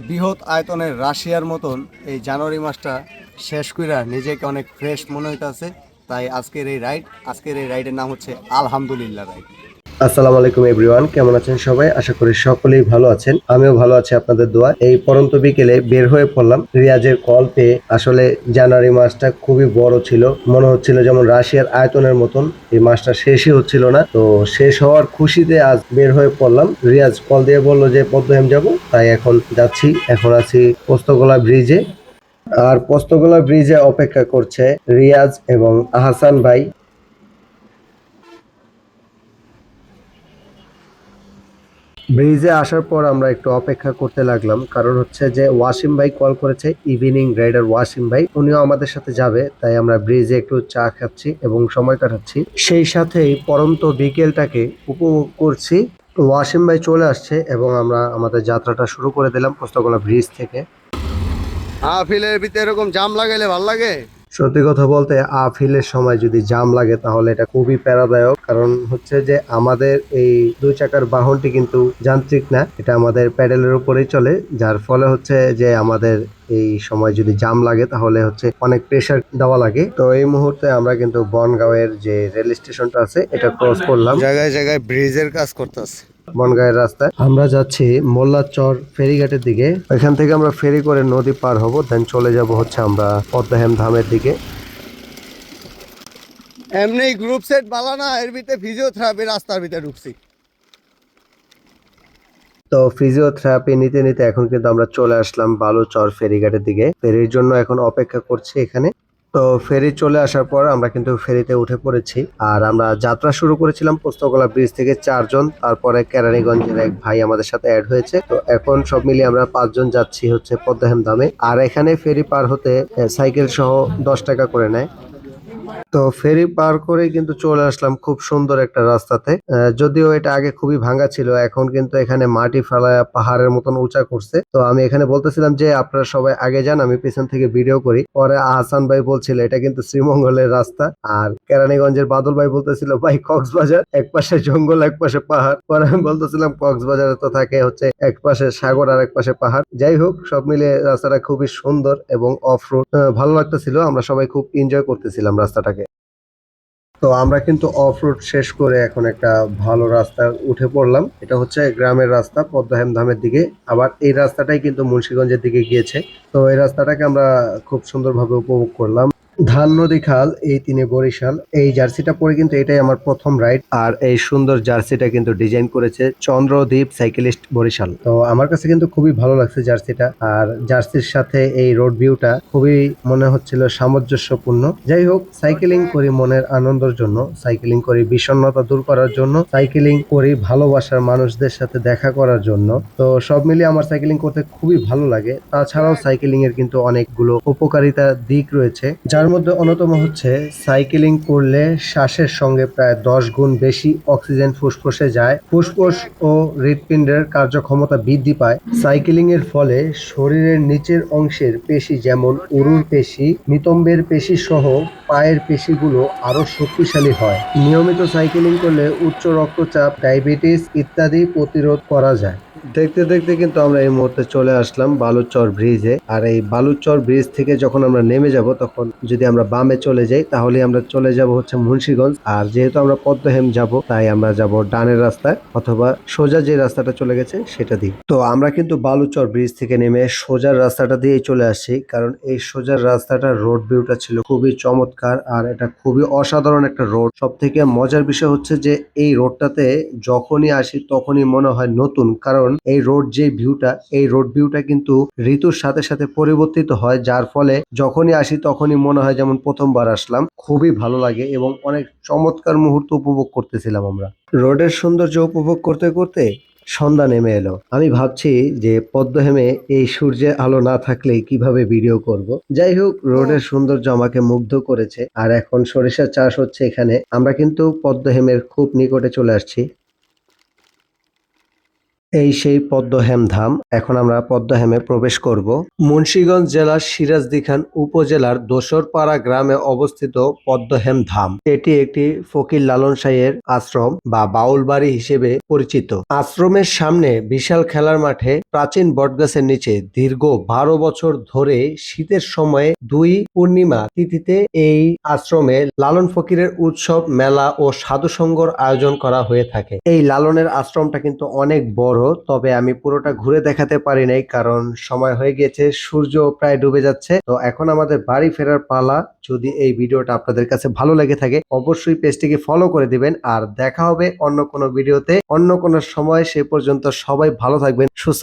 বৃহৎ আয়তনের রাশিয়ার মতন এই জানুয়ারি মাসটা শেষ কইরা নিজেকে অনেক ফ্রেশ মনে হইতেছে। তাই আজকের এই রাইড আজকের এই রাইডের নাম হচ্ছে আলহামদুলিল্লাহ রাইড আসসালামু আলাইকুম এভরিওয়ান, কেমন আছেন সবাই? আশা করি সকলেই ভালো আছেন। আমিও ভালো আছি আপনাদের দোয়া। এই পরন্ত বিকেলে বের হয়ে পড়লাম। রিয়াজের কল পেয়ে আসলে জানুয়ারি মাসটা খুবই বড় ছিল। মনে হচ্ছিল যেমন রাশিয়ার আয়তনের মতন এই মাসটা শেষই হচ্ছিল না। তো শেষ হওয়ার খুশিতে আজ বের হয়ে পড়লাম। রিয়াজ কল দিয়ে বলল যে পদ্মহেম যাব। তাই এখন যাচ্ছি। এখন আছি পোস্তগোলা ব্রিজে। আর পোস্তগোলা ব্রিজে অপেক্ষা করছে রিয়াজ এবং আহসান ভাই। ব্রিজে আসার পর আমরা একটু অপেক্ষা করতে লাগলাম। কারণ হচ্ছে যে ওয়াসিম ভাই কল করেছে ইভিনিং রাইডার ওয়াসিম ভাই। উনিও আমাদের সাথে যাবে, তাই আমরা ব্রিজে একটু চা খাচ্ছি এবং সময় কাটাচ্ছি। সেই সাথেই পরন্ত বিকেলটাকে উপভোগ করছি। ওয়াসিম ভাই চলে আসছে এবং আমরা আমাদের যাত্রাটা শুরু করে দিলাম পোস্তগোলা ব্রিজ থেকে। আফিলের ভিতরে এরকম জাম লাগাইলে ভালো লাগে? সত্যি কথা বলতে, আফিলের সময় যদি জাম লাগে, তাহলে এটা খুবই প্যারাদায়ক। কারণ হচ্ছে যে, আমাদের এই দুই চাকার বাহনটি কিন্তু যান্ত্রিক না, এটা আমাদের প্যাডেলের উপরেই চলে, যার ফলে হচ্ছে যে, আমাদের এই সময় যদি জাম লাগে তাহলে হচ্ছে অনেক প্রেসার দেওয়া লাগে। তো এই মুহূর্তে আমরা কিন্তু বনগাঁওয়ের যে রেল স্টেশনটা আছে এটা ক্রস করলাম। জায়গায় জায়গায় ব্রিজের কাজ করতেছে। বনগাঁয়ের রাস্তায়। আমরা যাচ্ছি মোল্লাচর ফেরিঘাটের দিকে। এখান থেকে আমরা ফেরি করে নদী পার হব দেন চলে যাব হচ্ছে আমরা পদ্মাহেম ধামের দিকে। এমনি গ্রুপ সেট বালা না এর ভিতরে ফিজিওথেরাপি রাস্তার ভিতরে ঢুকছি। তো ফিজিওথেরাপি নিতে নিতে এখন কিন্তু আমরা চলে আসলাম বালুচর ফেরিঘাটের দিকে। ফেরির জন্য এখন অপেক্ষা করছি এখানে। তো ফেরি চলে আসার পর আমরা কিন্তু ফেরিতে উঠে পড়েছি। আর আমরা যাত্রা শুরু করেছিলাম পোস্তগোলা ব্রিজ থেকে চারজন। তারপরে কেরানীগঞ্জের এক ভাই আমাদের সাথে অ্যাড হয়েছে। তো এখন সব মিলিয়ে আমরা পাঁচজন যাচ্ছি হচ্ছে পদ্মাহেম দামে আর এখানে ফেরি পার হতে সাইকেল সহ দশ টাকা করে নেয়। তো ফেরি পার করে কিন্তু চলে আসলাম খুব সুন্দর একটা রাস্তাতে। যদিও এটা আগে খুবই ভাঙা ছিল, এখন কিন্তু এখানে মাটি ফেলায় পাহাড়ের মতন উঁচা করছে। তো আমি এখানে বলতেছিলাম যে, আপনারা সবাই আগে যান, আমি পেছন থেকে ভিডিও করি। পরে আহসান ভাই বলছিল, এটা কিন্তু শ্রীমঙ্গলের রাস্তা। আর কেরানীগঞ্জের বাদল ভাই বলতেছিল, ভাই, কক্সবাজার এক পাশে জঙ্গল, এক পাশে পাহাড়। পরে আমি বলতেছিলাম, কক্সবাজারে তো থাকে হচ্ছে এক পাশে সাগর আর এক পাশে পাহাড়। যাই হোক, সব মিলে রাস্তাটা খুবই সুন্দর এবং অফ রোড ভালো লাগতেছিল, আমরা সবাই খুব এনজয় করতেছিলাম রাস্তাটাকে। তো আমরা কিন্তু অফ রোড শেষ করে এখন একটা ভালো রাস্তা উঠে পড়লাম। এটা হচ্ছে গ্রামের রাস্তা, পদ্মহেম ধামের দিকে। আবার এই রাস্তাটাই কিন্তু মুন্সীগঞ্জের দিকে গিয়েছে। তো এই রাস্তাটাকে আমরা খুব সুন্দরভাবে উপভোগ করলাম। ধান, নদী, খাল, এই তিনে বরিশাল। এই জার্সিটা পরে কিন্তু এটাই আমার প্রথম রাইড। আর এই সুন্দর জার্সিটা কিন্তু ডিজাইন করেছে চন্দ্রদ্বীপ সাইকেলিস্ট বরিশাল। তো আমার কাছে কিন্তু খুবই ভালো লাগছে জার্সিটা। আর জার্সির সাথে এই রোড ভিউটা খুবই মনে হচ্ছিল সামঞ্জস্যপূর্ণ। যাই হোক, সাইকেলিং করি মনের আনন্দের জন্য, সাইকেলিং করি বিষণ্ণতা দূর করার জন্য, সাইকেলিং করি ভালোবাসার মানুষদের সাথে দেখা করার জন্য। তো সব মিলিয়ে আমার সাইকেলিং করতে খুবই ভালো লাগে। তাছাড়াও সাইকেলিং এর কিন্তু অনেকগুলো উপকারিতা দিক রয়েছে, যার মধ্যে অন্যতম হচ্ছে সাইকেলিং করলে শ্বাসের সঙ্গে প্রায় দশ গুণ বেশি অক্সিজেন ফুসফুসে যায়। ফুসফুস ও হৃৎপিণ্ডের কার্যক্ষমতা বৃদ্ধি পায়। সাইকেলিং এর ফলে শরীরের নিচের অংশের পেশি যেমন উরুর পেশি, নিতম্বের পেশি সহ পায়ের পেশিগুলো আরও শক্তিশালী হয়। নিয়মিত সাইকেলিং করলে উচ্চ রক্তচাপ, ডায়াবেটিস ইত্যাদি প্রতিরোধ করা যায়। দেখতে দেখতে কিন্তু আমরা এই মুহূর্তে চলে আসলাম বালুচর ব্রিজে। আর এই বালুচর ব্রিজ থেকে যখন আমরা নেমে যাব, তখন যদি আমরা বামে চলে যাই, তাহলে আমরা চলে যাব হচ্ছে মুন্সীগঞ্জ। আর যেহেতু আমরা পদ্মহেম যাব, তাই আমরা যাব ডানের রাস্তায় অথবা সোজা যে রাস্তাটা চলে গেছে, সেটা দিয়ে। তো আমরা কিন্তু বালুচর ব্রিজ থেকে নেমে সোজার রাস্তাটা দিয়েই চলে আসছি, কারণ এই সোজার রাস্তাটা রোড ভিউটা ছিল খুবই চমৎকার, আর এটা খুবই অসাধারণ একটা রোড। সব থেকে মজার বিষয় হচ্ছে যে, এই রোডটাতে যখনই আসি, তখনই মনে হয় নতুন, কারণ এই রোড যে ভিউটা এই রোড ভিউটা কিন্তু ঋতুর সাথে সাথে পরিবর্তিত হয়, যার ফলে যখনই আসি তখনই মনে হয় যেমন প্রথমবার আসলাম। খুবই ভালো লাগে এবং অনেক চমৎকার মুহূর্ত উপভোগ করতেছিলাম আমরা। রোডের সৌন্দর্য উপভোগ করতে করতে সন্ধ্যা নেমে এলো। আমি ভাবছি যে পদ্মহেমে এই সূর্যের আলো না থাকলে কীভাবে ভিডিও করব। যাই হোক রোডের সৌন্দর্য আমাকে মুগ্ধ করেছে। আর এখন সরিষা চাষ হচ্ছে এখানে। আমরা কিন্তু পদ্মহেমের খুব নিকটে চলে আসছি। এই সেই পদ্মহেম ধাম। এখন আমরা পদ্মহেমে প্রবেশ করব। মুন্সীগঞ্জ জেলার সিরাজদিখান উপজেলার দোসরপাড়া গ্রামে অবস্থিত পদ্মহেম ধাম। এটি একটি ফকির লালন সাহের আশ্রম বা বাউল বাড়ি হিসেবে পরিচিত। আশ্রমের সামনে বিশাল খেলার মাঠে প্রাচীন বটগাছের নিচে দীর্ঘ বারো বছর ধরে শীতের সময়ে দুই পূর্ণিমা তিথিতে এই আশ্রমে লালন ফকিরের উৎসব, মেলা ও সাধুসঙ্গর আয়োজন করা হয়ে থাকে। এই লালনের আশ্রমটা কিন্তু অনেক বড়, তবে আমি পুরোটা ঘুরে দেখাতে পারি নাই কারণ সময় হয়ে গিয়েছে সূর্য প্রায় ডুবে যাচ্ছে। তো এখন আমাদের বাড়ি ফেরার পালা, যদি এই ভিডিওটা আপনাদের কাছে ভালো লেগে থাকে, অবশ্যই পেজটিকে ফলো করে দিবেন। আর দেখা হবে অন্য কোনো ভিডিওতে। অন্য কোনো সময়, সে পর্যন্ত সবাই ভালো থাকবেন, সুস্থ